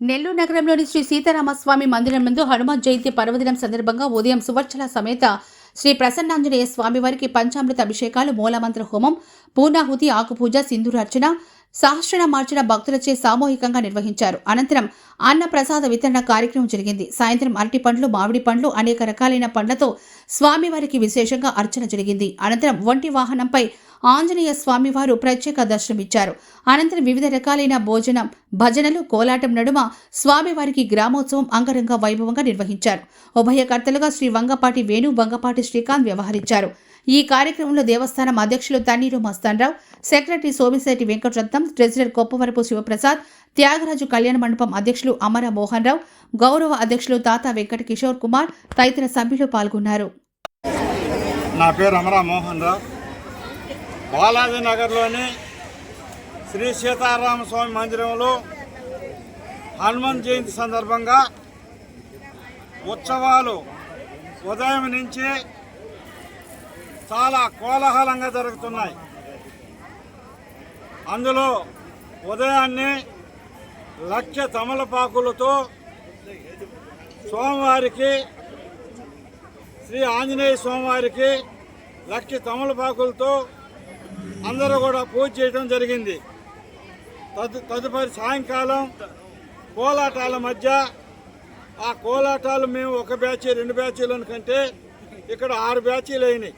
నెల్లూరు నగరంలోని శ్రీ సీతారామస్వామి మందిరం ముందు హనుమాన్ జయంతి పర్వదినం సందర్భంగా ఉదయం సువర్చల సమేత శ్రీ ప్రసన్నాంజనేయ స్వామివారికి పంచామృత అభిషేకాలు మూలమంత్ర హోమం పూర్ణాహుతి ఆకుపూజ సింధూరార్చన సహస్రనమార్చన భక్తులచే సామూహికంగా నిర్వహించారు. అనంతరం అన్న ప్రసాద వితరణ కార్యక్రమం జరిగింది. సాయంత్రం అరటి పండ్లు మామిడి పండ్లు అనేక రకాలైన పండ్లతో స్వామివారికి విశేషంగా అర్చన జరిగింది. అనంతరం ఒంటి వాహనంపై ఆంజనేయ స్వామివారు ప్రత్యేక దర్శనమిచ్చారు. అనంతరం వివిధ రకాలైన భోజనం భజనలు కోలాటం నడుమ స్వామివారికి గ్రామోత్సవం అంగరంగ వైభవంగా నిర్వహించారు. ఉభయకర్తలుగా శ్రీ వంగపాటి వేణు వంగపాటి శ్రీకాంత్ వ్యవహరించారు. ఈ కార్యక్రమంలో దేవస్థానం అధ్యక్షులు తన్నీరు మస్తాన్రావు సెక్రటరీ సోమిశెట్టి వెంకటరత్నం ట్రెజరర్ కొప్పవరపు శివప్రసాద్ త్యాగరాజు కళ్యాణ మండపం అధ్యక్షులు అమర మోహన్ రావు గౌరవ అధ్యక్షులు తాత వెంకట కిషోర్ కుమార్ తదితర సభ్యులు పాల్గొన్నారు. నా పేరు అమరా మోహన్ రావు. బాలాజీ నగర్లోని శ్రీ సీతారామ స్వామి మందిరంలో హనుమాన్ జయంతి సందర్భంగా ఉత్సవాలు ఉదయం నుంచి చాలా కోలాహలంగా జరుగుతున్నాయి. అందులో ఉదయాన్నే లక్ష తమలపాకులతో సోమవారికి శ్రీ ఆంజనేయ స్వామివారికి లక్ష తమలపాకులతో అందరూ కూడా పూజ చేయడం జరిగింది. తదు తదుపరి సాయంకాలం కోలాటాల మధ్య ఆ కోలాటాలు మేము ఒక బ్యాచ్ రెండు బ్యాచీలను కంటే ఇక్కడ ఆరు బ్యాచీలు అయినాయి.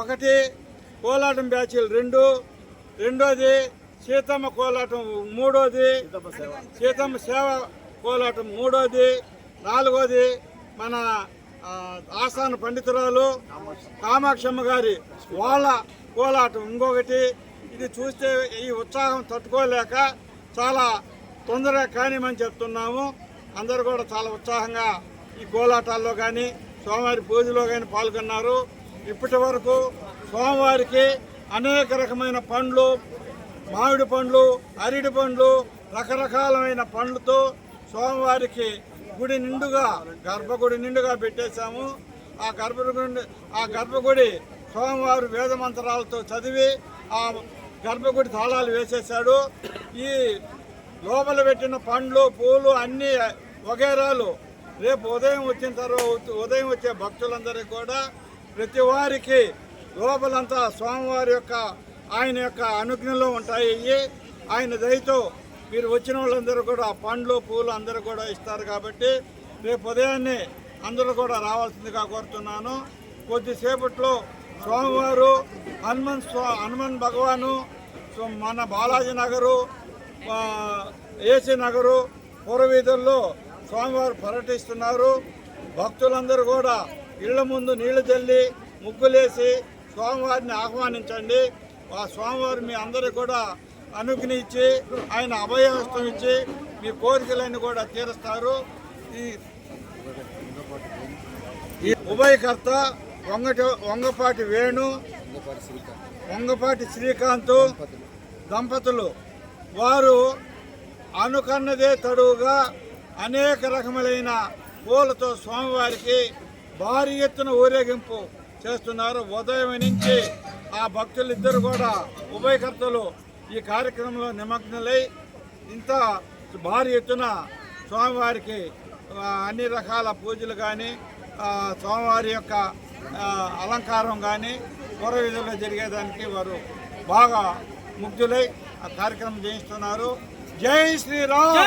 ఒకటి కోలాటం బ్యాచీలు రెండు రెండోది సీతమ్మ కోలాటం మూడోది సీతమ్మ సేవ కోలాటం మూడోది నాలుగోది మన ఆసాన ఆస్థాన పండితురాలు కామాక్షమ్మ గారి వాళ్ళ కోలాటం ఇంకొకటి ఇది చూస్తే ఈ ఉత్సాహం తట్టుకోలేక చాలా తొందరగా కానిమని చెప్తున్నాము. అందరూ కూడా చాలా ఉత్సాహంగా ఈ కోలాటాల్లో కానీ సోమవారి పూజలో కానీ పాల్గొన్నారు. ఇప్పటి వరకు సోమవారికి అనేక రకమైన పండ్లు మామిడి పండ్లు అరిడి పండ్లు రకరకాలమైన పండ్లతో సోమవారికి గుడి నిండుగా గర్భగుడి నిండుగా పెట్టేశాము. ఆ గర్భగుడి ఆ గర్భగుడి సోమవారు వేద మంత్రాలతో చదివి ఆ గర్భగుడి తాళాలు వేసేశాడు. ఈ లోపల పెట్టిన పండ్లు పూలు అన్నీ వగేరాలు. రేపు ఉదయం వచ్చిన తర్వాత ఉదయం వచ్చే భక్తులందరికీ కూడా ప్రతి వారికి లోపలంతా స్వామివారి యొక్క ఆయన యొక్క అనుజ్ఞలో ఉంటాయి. ఆయన దయతో మీరు వచ్చిన వాళ్ళందరూ కూడా పండ్లు పూలు అందరూ కూడా ఇస్తారు కాబట్టి రేపు ఉదయాన్నే అందరూ కూడా రావాల్సిందిగా కోరుతున్నాను. కొద్దిసేపట్లో స్వామివారు హనుమన్ స్వా హనుమన్ భగవాను సో మన బాలాజీ నగరు ఏసీ నగరు పూర్వవీధుల్లో స్వామివారు పర్యటిస్తున్నారు. భక్తులందరూ కూడా ఇళ్ళ ముందు నీళ్ళు చల్లి ముగ్గులేసి స్వామివారిని ఆహ్వానించండి. ఆ స్వామివారు మీ అందరికీ కూడా అనుజ్ఞ ఇచ్చి ఆయన అభయహస్తం ఇచ్చి మీ కోరికలన్నీ కూడా తీరుస్తారు. ఈ ఈ ఉభయకర్త వంగటి వంగపాటి వేణు వంగపాటి శ్రీకాంత్. దంపతులు. వారు అనుకన్నదే తడువుగా అనేక రకములైన పూలతో స్వామివారికి భారీ ఎత్తున ఊరేగింపు చేస్తున్నారు. ఉదయం నుంచి ఆ భక్తులిద్దరు కూడా ఉభయకర్తలు ఈ కార్యక్రమంలో నిమగ్నులై ఇంత భారీ ఎత్తున స్వామివారికి అన్ని రకాల పూజలు కానీ స్వామివారి యొక్క అలంకారం కానీ పూర్వ విధుల్లో జరిగేదానికి వారు బాగా ముగ్ధులై ఆ కార్యక్రమం చేయిస్తున్నారు జై శ్రీరామ్!